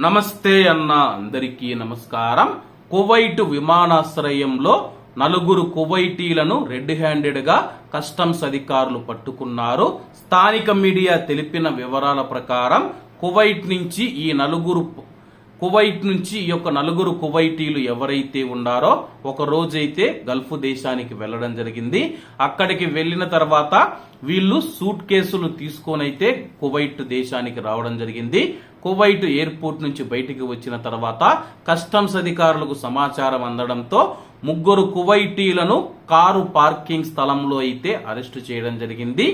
నమస్తే అన్న అందరికీ నమస్కారం. కువైట్ విమానాశ్రయంలో నలుగురు కువైటీలను రెడ్ హ్యాండెడ్గా కస్టమ్స్ అధికారులు పట్టుకున్నారు. స్థానిక మీడియా తెలిపిన వివరాల ప్రకారం కువైట్ నుంచి ఈ నలుగురు కువైట్ నుంచి ఈ యొక్క నలుగురు కువైటీలు ఎవరైతే ఉన్నారో ఒక రోజైతే గల్ఫ్ దేశానికి వెళ్ళడం జరిగింది. అక్కడికి వెళ్ళిన తర్వాత వీళ్ళు సూట్ కేసులు తీసుకొనైతే కువైట్ దేశానికి రావడం జరిగింది. కువైట్ ఎయిర్పోర్ట్ నుంచి బయటికి వచ్చిన తర్వాత కస్టమ్స్ అధికారులకు సమాచారం అందడంతో ముగ్గురు కువైటీలను కారు పార్కింగ్ స్థలంలో అయితే అరెస్టు చేయడం జరిగింది.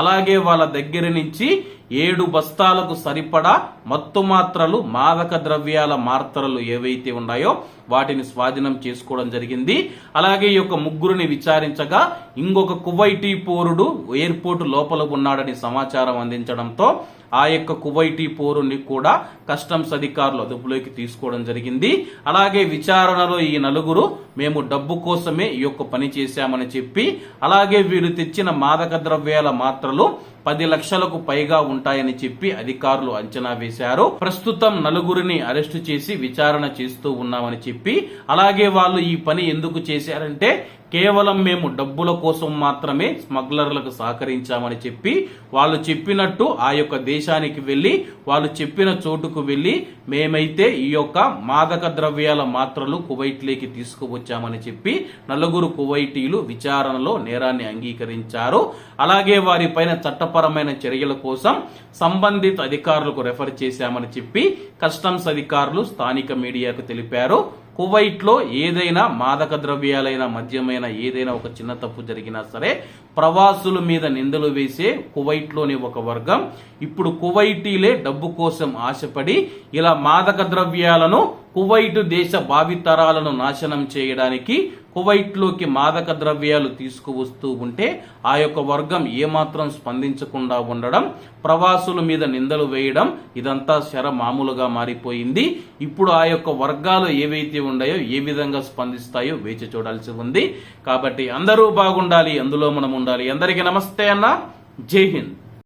అలాగే వాళ్ళ దగ్గర నుంచి ఏడు బస్తాలకు సరిపడా మత్తు మాత్రలు మాదక ద్రవ్యాల మాత్రలు ఏవైతే ఉన్నాయో వాటిని స్వాధీనం చేసుకోవడం జరిగింది. అలాగే ఈ యొక్క ముగ్గురిని విచారించగా ఇంకొక కువైటీ పోరుడు ఎయిర్పోర్ట్ లోపల ఉన్నాడని సమాచారం అందించడంతో ఆ యొక్క కువైటీ పోరుని కూడా కస్టమ్స్ అధికారులు అదుపులోకి తీసుకోవడం జరిగింది. అలాగే విచారణలో ఈ నలుగురు మేము డబ్బు కోసమే ఈ యొక్క పని చేశామని చెప్పి అలాగే వీరు తెచ్చిన మాదక ద్రవ్యాల మాత్రలు పది లక్షలకు పైగా ఉంటాయని చెప్పి అధికారులు అంచనా వేశారు. ప్రస్తుతం నలుగురిని అరెస్టు చేసి విచారణ చేస్తూ ఉన్నామని చెప్పి అలాగే వాళ్ళు ఈ పని ఎందుకు చేశారంటే కేవలం మేము డబ్బుల కోసం మాత్రమే స్మగ్లర్లకు సహకరించామని చెప్పి వాళ్ళు చెప్పినట్టు ఆ యొక్క దేశానికి వెళ్ళి వాళ్ళు చెప్పిన చోటుకు వెళ్ళి మేమైతే ఈ యొక్క మాదక ద్రవ్యాల మాత్రలు కువైట్లోకి తీసుకువచ్చామని చెప్పి నలుగురు కువైటీలు విచారణలో నేరాన్ని అంగీకరించారు. అలాగే వారిపైన చట్టపరమైన చర్యల కోసం సంబంధిత అధికారులకు రెఫర్ చేశామని చెప్పి కస్టమ్స్ అధికారులు స్థానిక మీడియాకు తెలిపారు. కువైట్లో ఏదైనా మాదక ద్రవ్యాలైన మద్యమైన ఏదైనా ఒక చిన్న తప్పు జరిగినా సరే ప్రవాసుల మీద నిందలు వేసే కువైట్లోని ఒక వర్గం. ఇప్పుడు కువైటీలే డబ్బు కోసం ఆశపడి ఇలా మాదక ద్రవ్యాలను కువైట్ దేశ భావితరాలను నాశనం చేయడానికి కువైట్లోకి మాదక ద్రవ్యాలు తీసుకువస్తూ ఉంటే ఆ యొక్క వర్గం ఏమాత్రం స్పందించకుండా ఉండడం ప్రవాసుల మీద నిందలు వేయడం ఇదంతా శర మామూలుగా మారిపోయింది. ఇప్పుడు ఆ యొక్క వర్గాలు ఏవైతే ఉన్నాయో ఏ విధంగా స్పందిస్తాయో వేచి చూడాల్సి ఉంది. కాబట్టి అందరూ బాగుండాలి అందులో మనం ఉండాలి. అందరికీ నమస్తే అన్న. జై హింద్.